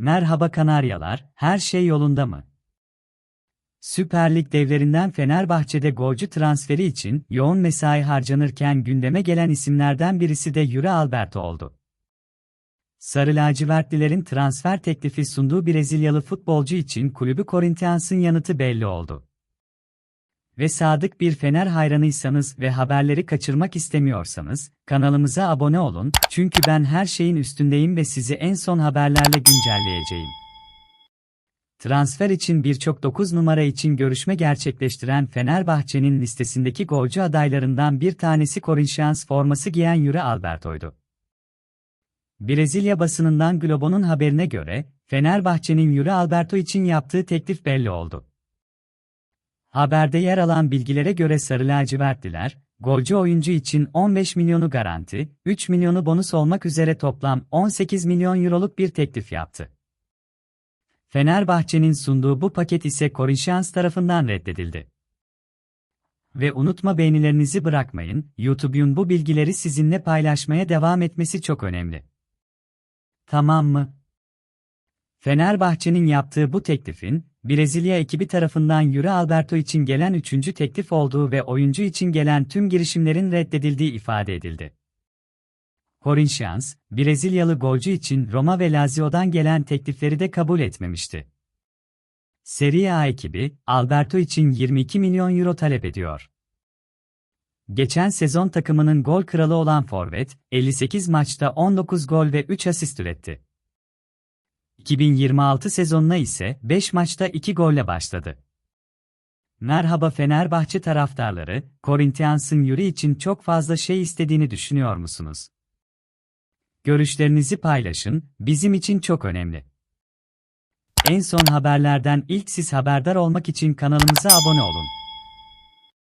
Merhaba Kanaryalar, her şey yolunda mı? Süper Lig devlerinden Fenerbahçe'de golcü transferi için yoğun mesai harcanırken gündeme gelen isimlerden birisi de Yuri Alberto oldu. Sarı lacivertlilerin transfer teklifi sunduğu Brezilyalı futbolcu için kulübü Corinthians'ın yanıtı belli oldu. Ve sadık bir Fener hayranıysanız ve haberleri kaçırmak istemiyorsanız, kanalımıza abone olun, çünkü ben her şeyin üstündeyim ve sizi en son haberlerle güncelleyeceğim. Transfer için birçok 9 numara için görüşme gerçekleştiren Fenerbahçe'nin listesindeki golcü adaylarından bir tanesi Corinthians forması giyen Yuri Alberto'ydu. Brezilya basınından Globo'nun haberine göre, Fenerbahçe'nin Yuri Alberto için yaptığı teklif belli oldu. Haberde yer alan bilgilere göre Sarı lacivertliler, golcü oyuncu için 15 milyonu garanti, 3 milyonu bonus olmak üzere toplam 18 milyon euroluk bir teklif yaptı. Fenerbahçe'nin sunduğu bu paket ise Corinthians tarafından reddedildi. Ve unutma beğenilerinizi bırakmayın, YouTube'un bu bilgileri sizinle paylaşmaya devam etmesi çok önemli. Tamam mı? Fenerbahçe'nin yaptığı bu teklifin, Brezilya ekibi tarafından Yuri Alberto için gelen üçüncü teklif olduğu ve oyuncu için gelen tüm girişimlerin reddedildiği ifade edildi. Corinthians, Brezilyalı golcü için Roma ve Lazio'dan gelen teklifleri de kabul etmemişti. Serie A ekibi, Alberto için 22 milyon euro talep ediyor. Geçen sezon takımının gol kralı olan forvet, 58 maçta 19 gol ve 3 asist üretti. 2026 sezonuna ise 5 maçta 2 golle başladı. Merhaba Fenerbahçe taraftarları, Corinthians'ın Yuri için çok fazla şey istediğini düşünüyor musunuz? Görüşlerinizi paylaşın, bizim için çok önemli. En son haberlerden ilk siz haberdar olmak için kanalımıza abone olun.